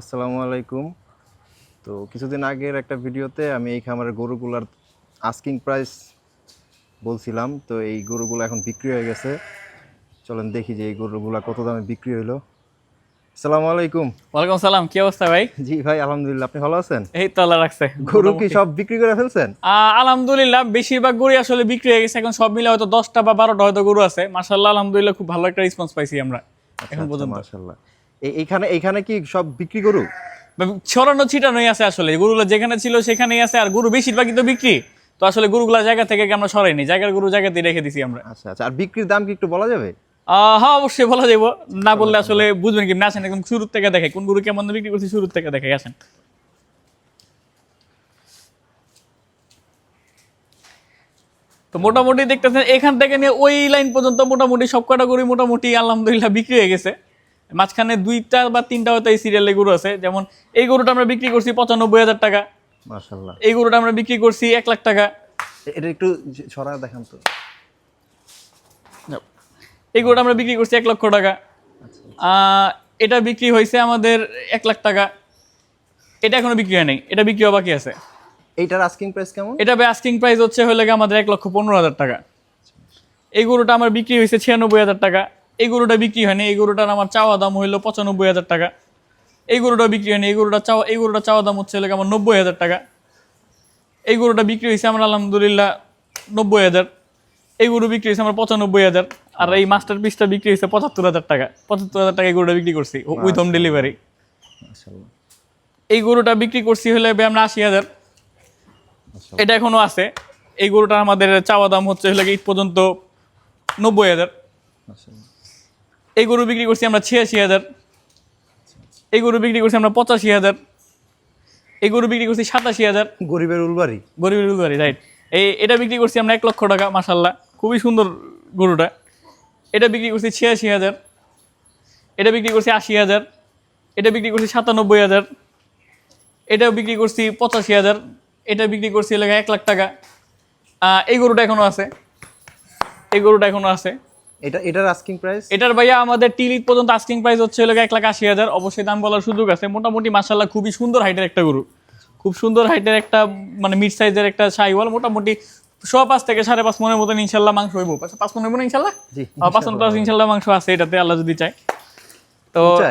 আসসালামু আলাইকুম। তো কিছুদিন আগের একটা ভিডিওতে আমি এই খামারের গরুগুলার আস্কিং প্রাইস বলছিলাম। তো এই গরুগুলো এখন বিক্রি হয়ে গেছে। চলেন দেখি যে এই গরুগুলা কত দামে বিক্রি হইল। আসসালামু আলাইকুম। ওয়ালাইকুম সালাম কি অবস্থা ভাই? জি ভাই আলহামদুলিল্লাহ আপনি ভালো আছেন? এই তো আল্লাহ রাখছে। গরু কি সব বিক্রি করে ফেলছেন? আহ, আলহামদুলিল্লাহ বেশিরভাগ গরু আসলে বিক্রি হয়ে গেছে। এখন সব মিলে হয়তো দশটা বা বারোটা হয়তো গরু আছে। মার্শাল্লাহ আলহামদুলিল্লাহ খুব ভালো একটা রেসপন্স পাইছি আমরা। এখন পর্যন্ত। মাশাআল্লাহ। এই এইখানে এইখানে কি সব বিক্রি গরু? ছড়ানো ছিটানোই আছে আসলে। গরুগুলো যেখানে ছিল সেখানেই আছে আর গরু বেশিরভাগই তো বিক্রি। তো আসলে গরুগুলা জায়গা থেকে আমরা সরাইনি? জায়গার গরু জায়গাতেই রেখে দিছি আমরা। আচ্ছা আচ্ছা। আর বিক্রির দাম কি একটু বলা যাবে? হ্যাঁ অবশ্যই বলা যাব না বললে আসলে বুঝবেন কি না আসেন একদম শুরুর থেকে দেখে। কোন গরু কেমন বিক্রি করছি শুরুর থেকে দেখে আসেন। তো মোটামুটি দেখতেছেন এখান থেকে নিয়ে ওই লাইন পর্যন্ত মোটামুটি সব কটা গরু মোটামুটি আলহামদুলিল্লাহ বিক্রি হয়ে গেছে। মাঝখানে দুইটা বা তিনটা হয়তো এই সিরিয়ালে গরু আছে। যেমন এই গরুটা আমরা বিক্রি করছি পঁচানব্বই হাজার টাকা। এই গরুটা আমরা বিক্রি করছি এক লাখ টাকা। এটা একটু ছড়া দেখান তো। এই গরুটা আমরা বিক্রি করছি এক লক্ষ টাকা। এটা বিক্রি হয়েছে আমাদের এক লাখ টাকা। এটা এখনও বিক্রি হয় নাই। এটা বিক্রি হওয়া বাকি আছে। এইটার আস্কিং প্রাইস কেমন? এটা আস্কিং প্রাইস হচ্ছে হলে আমাদের এক লক্ষ পনেরো হাজার টাকা। এই গরুটা আমার বিক্রি হয়েছে ছিয়ানব্বই হাজার টাকা। এই গরুটা বিক্রি হয়নি এই গরুটার আমার চাওয়া দাম হইল পঁচানব্বই হাজার টাকা। এই গরুটা বিক্রি হয়নি এই গরুটা চাওয়া এই গরুটা চাওয়া দাম হচ্ছে হলে আমার নব্বই হাজার টাকা। এই গরুটা বিক্রি হয়েছে আমার আলহামদুলিল্লাহ নব্বই হাজার। এই গরু বিক্রি হয়েছে আমার পঁচানব্বই হাজার। আর এই মাস্টার পিসটা বিক্রি হয়েছে পঁচাত্তর হাজার টাকা। পঁচাত্তর হাজার টাকা এই গরুটা বিক্রি করছি উইথ হোম ডেলিভারি এই গরুটা বিক্রি করছি হলে আমরা আশি হাজার। এটা এখনও আছে। এই গরুটা আমাদের চাওয়া দাম হচ্ছে হলে ঈদ পর্যন্ত নব্বই হাজার। এই গরু বিক্রি করছি আমরা ছিয়াশি হাজার। এই গরু বিক্রি করছি আমরা পঁচাশি হাজার। এই গরু বিক্রি করছি সাতাশি হাজার। গরিবের উলবাড়ি। গরিবের উলবাড়ি রাইট এই এটা বিক্রি করছি আমরা এক লক্ষ টাকা মাসাল্লাহ খুবই সুন্দর গরুটা। এটা বিক্রি করছি ছিয়াশি হাজার। এটা বিক্রি করছি আশি হাজার। এটা বিক্রি করছি সাতানব্বই হাজার। এটা বিক্রি করছি পঁচাশি হাজার। এটা বিক্রি করছি এলাকায় এক লাখ টাকা। এই গরুটা এখনও আছে। এই গরুটা এখনও আছে। এটা এটার আস্কিং প্রাইস এটার ভাইয়া আমাদের পর্যন্ত আস্কিং প্রাইস হচ্ছে হলো এক লাখ আশি হাজার। অবশ্যই দাম বলার সুযোগ আছে। মোটামুটি মাসাল্লাহ খুবই সুন্দর হাইটের একটা গরু। খুব সুন্দর হাইটের একটা মানে মিড সাইজের একটা সাইওয়াল। মোটামুটি সোয়া পাঁচ থেকে সাড়ে পাঁচ মনের মতন ইনশাল্লাহ মাংস হইব। পাঁচ- পাঁচ মনের মনে ইনশাল্লাহ পাঁচ মন প্লাস ইনশাল্লাহ মাংস আছে এটাতে আল্লাহ যদি চায়। তো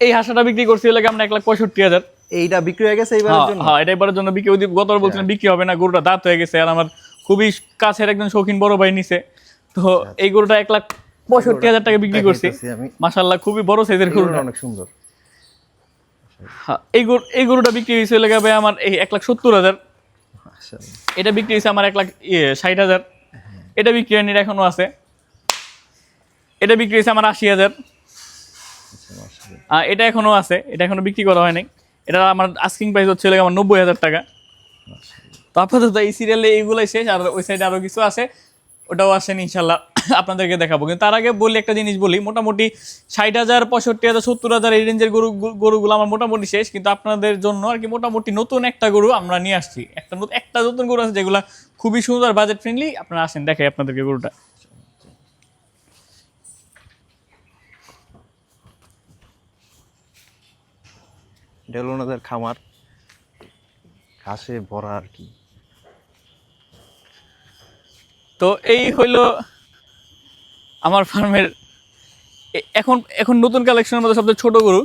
এই- হাঁসাটা বিক্রি করছি হলে আমরা এক লাখ পঁয়ষট্টি হাজার। এইটা বিক্রি হয়ে গেছে এইবারের হ্যাঁ জন্য? হ্যাঁ এটা এবারের জন্য বিক্রি গতবার বলছিলাম বিক্রি হবে না গরুটা দাঁত হয়ে গেছে। আর আমার খুবই কাছের একজন শৌখিন বড় ভাই নিছে। তো এই গরুটা এক লাখ পঁয়ষট্টি হাজার টাকা বিক্রি করছি। খুবই বড় সাইজের গরুটা। অনেক সুন্দর। হ্যাঁ, এই গরু এই গরুটা বিক্রি হয়েছে লেগে ভাই আমার এই এক লাখ সত্তর হাজার। এটা বিক্রি হয়েছে আমার এক লাখ ইয়ে ষাট হাজার। এটা বিক্রি হয়নি এখনও আছে। এটা বিক্রি হয়েছে আমার আশি হাজার। আচ্ছা, এটা এখনও আছে এটা এখনও বিক্রি করা হয়নি। এটা আমার আস্কিং প্রাইস হচ্ছে আমার নব্বই হাজার টাকা। তো আপাতত এই সিরিয়ালে এইগুলাই শেষ আর ওই সাইডে আরও কিছু আছে। ওটাও আসেন, ইনশাল্লাহ। আপনাদেরকে দেখাবো। কিন্তু তার আগে বলি একটা জিনিস বলি, মোটামুটি ষাট হাজার, পঁয়ষট্টি হাজার, সত্তর হাজার এই রেঞ্জের গরু গরুগুলো আমার মোটামুটি শেষ, কিন্তু আপনাদের জন্য আর কি মোটামুটি নতুন একটা গরু আমরা নিয়ে আসছি। একটা নতুন একটা নতুন গরু আছে যেগুলো খুবই সুন্দর বাজেট ফ্রেন্ডলি আপনারা আসেন, দেখাই আপনাদেরকে গরুটা। খামার। ঘাসে ভরা আর কি। তো এই হইল আমার ফার্মের এখন এখন নতুন কালেকশনের মধ্যে সবচেয়ে ছোট গরু।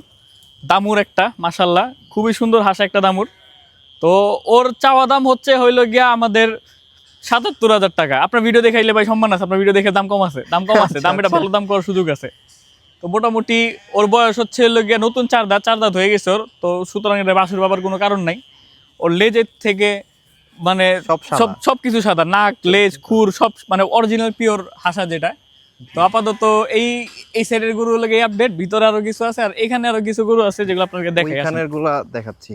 দামুর একটা মাসাল্লাহ খুবই সুন্দর হাসা একটা দামুর। তো ওর চাওয়া দাম হচ্ছে হইল গিয়া আমাদের সাতাত্তর হাজার টাকা। আপনার ভিডিও দেখাইলে ভাই সম্মান আছে আপনার ভিডিও দেখে দাম কম আছে। দাম কম আছে দাম এটা ভালো দাম করার সুযোগ আছে। তো মোটামুটি ওর বয়স হচ্ছে হলো গিয়া নতুন চার দাঁত চার দাঁত হয়ে গেছে ওর। তো সুতরাং এটা বাসুর বাবার কোনো কারণ নাই। ওর লেজের থেকে মানে সব। সব সব কিছু সাদা। নাক লেজ খুর সব মানে অরিজিনাল পিওর হাসা যেটা। তো আপাতত এই এই সাইডের গরু লাগে আপডেট ভিতরে আরও কিছু আছে আর এখানে আরও কিছু গরু আছে যেগুলো আপনাকে দেখাই এখানেরগুলা দেখাচ্ছি।